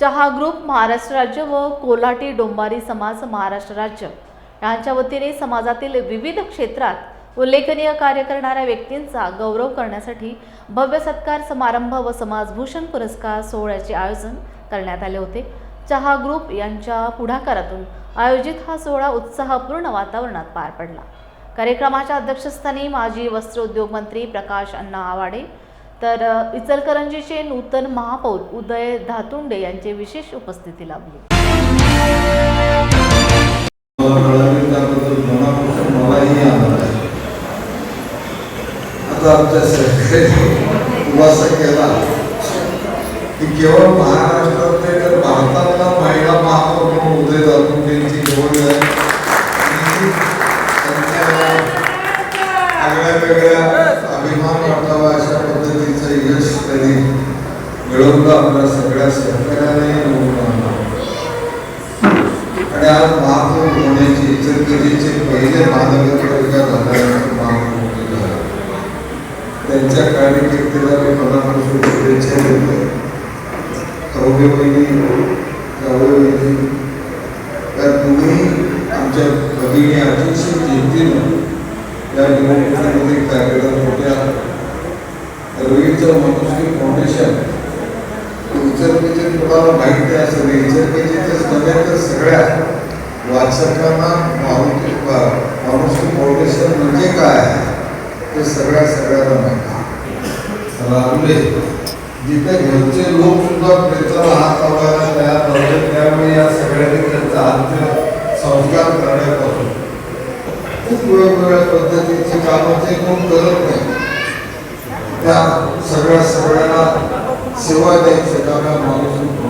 चहा ग्रुप महाराष्ट्र राज्य व कोल्हाटी डोंबारी समाज महाराष्ट्र राज्य. यांच्या वतीने समाजातील विविध क्षेत्रात उल्लेखनीय कार्य करणाऱ्या व्यक्तींचा गौरव करण्यासाठी भव्य सत्कार समारंभ व समाजभूषण पुरस्कार सोहळ्याचे आयोजन करण्यात आले होते. चहा ग्रुप यांच्या पुढाकारातून आयोजित हा सोहळा उत्साहपूर्ण वातावरणात पार पडला. कार्यक्रमाच्या अध्यक्षस्थानी माजी वस्त्रोद्योग मंत्री प्रकाश अण्णा आवाडे तर इचलकरंजीचे नूतन महापौर उदय धातुंडे यांचे विशेष उपस्थिती लाभली. खुलासा केला की केवळ महाराष्ट्रात नाही तर भारतातला महिला महापौर म्हणून उदय दातून त्यांची निवड आहे वेगळ्या अभिमान वाटावा अशा पद्धतीचं यश त्यांनी मिळवलं आपल्या सगळ्या सहकार्याने आणि आज महापौर होण्याची इचलकरंजीचे पहिले महानगरपालिका झाल्यानंतर महापौर झाला. त्यांच्या कार्यकिर्दीला मी मनापासून शुभेच्छा देतो. कवडे वहिनी जावळे वहिनी त्या तुम्ही आमच्या भगिनी अतिशय जिद्दीनं या निवडणुकीमध्ये कार्यरत होत्या रवीचं मनुष्य फाउंडेशन इचलकरंजी तुम्हाला माहिती असेल इचलकरंजीच्या नव्हे तर सगळ्या वाचकांना मारुती माणुसकी फाउंडेशन म्हणजे काय? ते सगळ्या सगळ्यांना माहिती राहुले जिथे घरचे लोक सुद्धा प्रेताला हात लावायला तयार झाले त्यामुळे या खूप वेगवेगळ्या पद्धतीची कामं ते कोण करत नाही. त्या सगळ्या सगळ्यांना सेवा द्यायचं काम माणूस